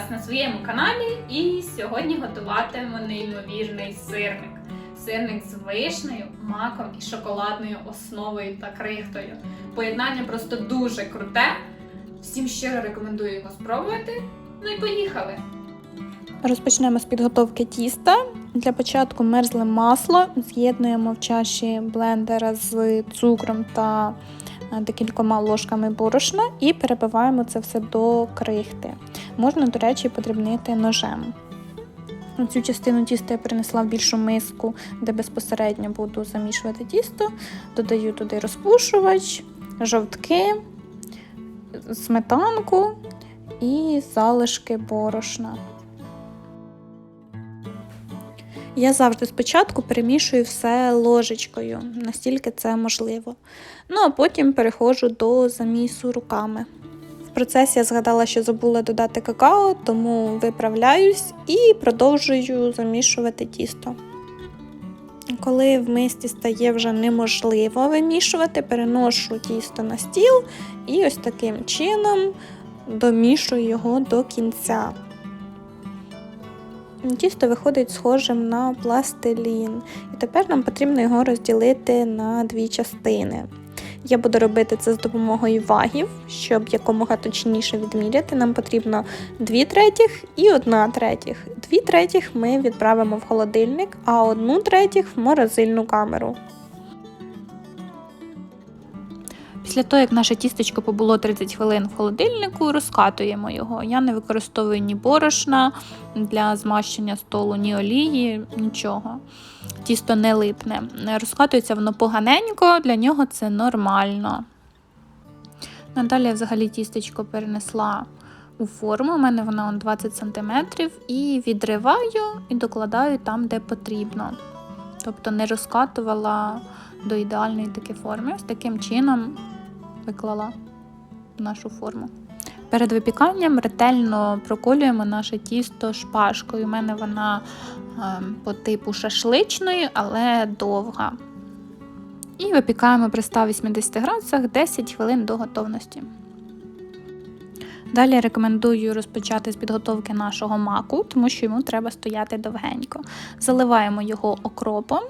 вас на своєму каналі і сьогодні готуватимемо неймовірний сирник. Сирник з вишнею, маком і шоколадною основою та крихтою. Поєднання просто дуже круте. Всім щиро рекомендую його спробувати. Ну і поїхали! Розпочнемо з підготовки тіста. Для початку мерзле масло, з'єднуємо в чаші блендера з цукром та декількома ложками борошна і перебиваємо це все до крихти. Можна, до речі, подрібнити ножем. Цю частину тіста я перенесла в більшу миску, де безпосередньо буду замішувати тісто. Додаю туди розпушувач, жовтки, сметанку і залишки борошна. Я завжди спочатку перемішую все ложечкою, настільки це можливо. Ну а потім переходжу до замісу руками. В процесі я згадала, що забула додати какао, тому виправляюсь і продовжую замішувати тісто. Коли в мисці стає вже неможливо вимішувати, переношу тісто на стіл і ось таким чином домішую його до кінця. Тісто виходить схожим на пластилін, і тепер нам потрібно його розділити на дві частини. Я буду робити це з допомогою вагів, щоб якомога точніше відміряти. Нам потрібно 2 третіх і 1 третіх. 2 третіх ми відправимо в холодильник, а 1 третіх в морозильну камеру. Після того, як наше тістечко побуло 30 хвилин в холодильнику, розкатуємо його. Я не використовую ні борошна для змащення столу, ні олії, нічого. Тісто не липне. Розкатується воно поганенько, для нього це нормально. Надалі я взагалі тістечко перенесла у форму, у мене вона 20 см, і відриваю і докладаю там, де потрібно. Тобто не розкатувала до ідеальної таки форми. Ось таким чином виклала нашу форму. Перед випіканням ретельно проколюємо наше тісто шпажкою. У мене вона е, по типу шашличної, але довга. І випікаємо при 180 градусах 10 хвилин до готовності. Далі рекомендую розпочати з підготовки нашого маку, тому що йому треба стояти довгенько. Заливаємо його окропом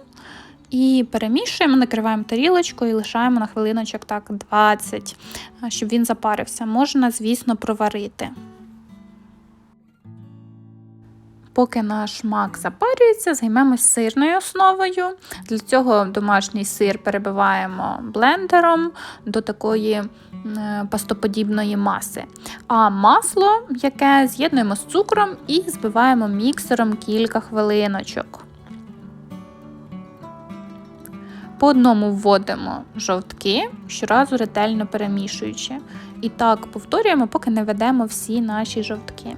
і перемішуємо, накриваємо тарілочкою і лишаємо на хвилиночок так 20, щоб він запарився. Можна, звісно, проварити. Поки наш мак запарюється, займемось сирною основою. Для цього домашній сир перебиваємо блендером до такої пастоподібної маси. А масло, яке з'єднуємо з цукром і збиваємо міксером кілька хвилиночок. По одному вводимо жовтки, щоразу ретельно перемішуючи. І так повторюємо, поки не ведемо всі наші жовтки.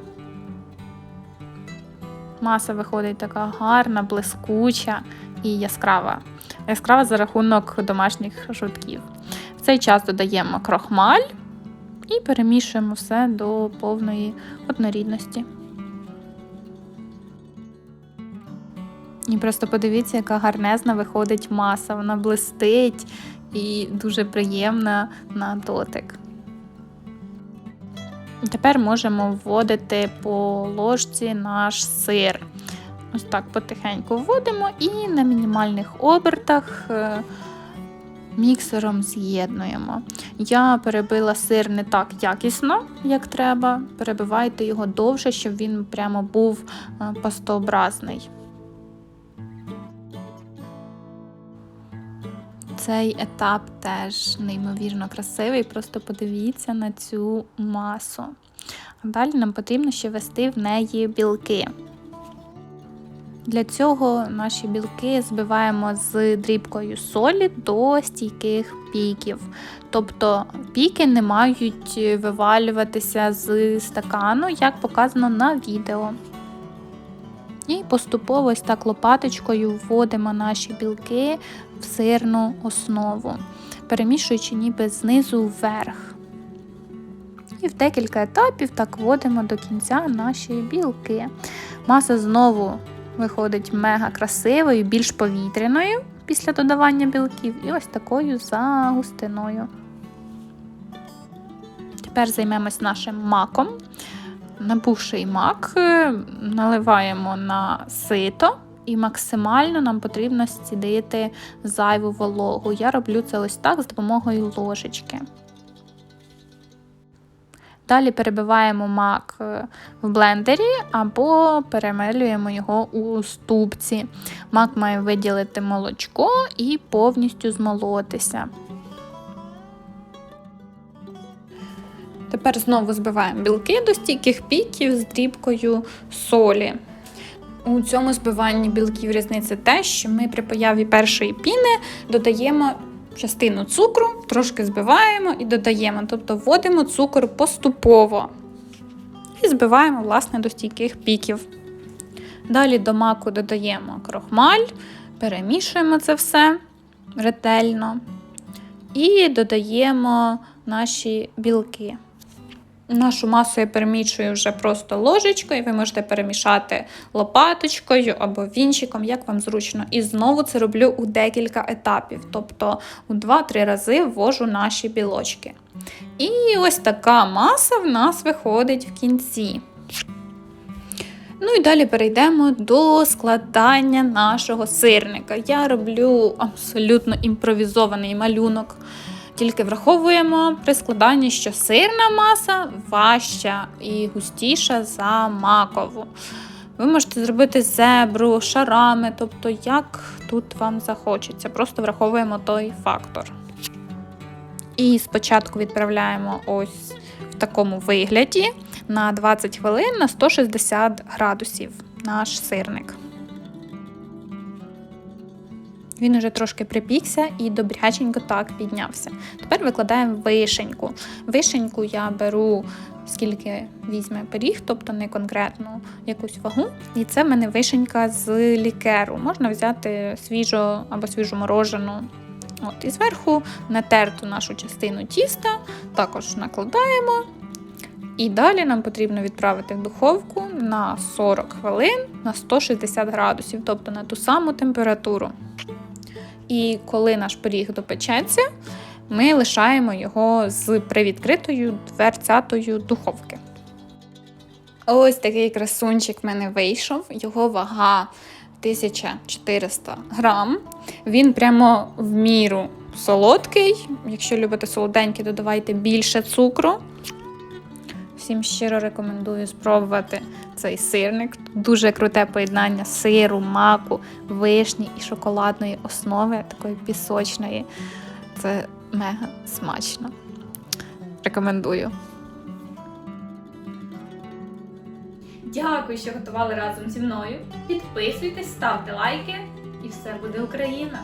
Маса виходить така гарна, блискуча і яскрава. Яскрава за рахунок домашніх жовтків. В цей час додаємо крохмаль і перемішуємо все до повної однорідності. І просто подивіться, яка гарнезна виходить маса. Вона блистить і дуже приємна на дотик. Тепер можемо вводити по ложці наш сир. Ось так потихеньку вводимо і на мінімальних обертах е, міксером з'єднуємо. Я перебила сир не так якісно, як треба. Перебивайте його довше, щоб він прямо був е, пастообразний. Цей етап теж неймовірно красивий, просто подивіться на цю масу. А далі нам потрібно ще ввести в неї білки. Для цього наші білки збиваємо з дрібкою солі до стійких піків. Тобто піки не мають вивалюватися з стакану, як показано на відео. І поступово ось так лопаточкою вводимо наші білки в сирну основу, перемішуючи ніби знизу вверх. І в декілька етапів так вводимо до кінця наші білки. Маса знову виходить мега красивою, більш повітряною після додавання білків, і ось такою за густиною. Тепер займемось нашим маком. Набувший мак е, наливаємо на сито. І максимально нам потрібно зцідити зайву вологу. Я роблю це ось так з допомогою ложечки. Далі перебиваємо мак е, в блендері або перемелюємо його у ступці. Мак має виділити молочко і повністю змолотися. Тепер знову збиваємо білки до стійких піків з дрібкою солі. У цьому збиванні білків різниця те, що ми при появі першої піни додаємо частину цукру, трошки збиваємо і додаємо, тобто вводимо цукор поступово і збиваємо власне до стійких піків. Далі до маку додаємо крохмаль, перемішуємо це все ретельно і додаємо наші білки. Нашу масу я перемішую вже просто ложечкою, ви можете перемішати лопаточкою або вінчиком, як вам зручно. І знову це роблю у декілька етапів, тобто у 2-3 рази ввожу наші білочки. І ось така маса в нас виходить в кінці. Ну і далі перейдемо до складання нашого сирника. Я роблю абсолютно імпровізований малюнок. Тільки враховуємо при складанні, що сирна маса важча і густіша за макову. Ви можете зробити зебру шарами, тобто як тут вам захочеться. Просто враховуємо той фактор. І спочатку відправляємо ось в такому вигляді на 20 хвилин на 160 градусів наш сирник. Він уже трошки припікся і добряченько так піднявся. Тепер викладаємо вишеньку. Вишеньку я беру скільки візьме пиріг, тобто не конкретну якусь вагу. І це в мене вишенька з лікеру. Можна взяти свіжу або свіжу морожену. От, і зверху натерту нашу частину тіста також накладаємо. І далі нам потрібно відправити в духовку на 40 хвилин на 160 градусів, тобто на ту саму температуру. І коли наш пиріг допечеться, ми лишаємо його з привідкритою дверцятою духовки. Ось такий красунчик в мене вийшов. Його вага 1400 грам. Він прямо в міру солодкий. Якщо любите солоденький, додавайте більше цукру. Всім щиро рекомендую спробувати цей сирник. Дуже круте поєднання сиру, маку, вишні і шоколадної основи, такої пісочної. Це мега смачно. Рекомендую. Дякую, що готували разом зі мною. Підписуйтесь, ставте лайки, і все буде Україна!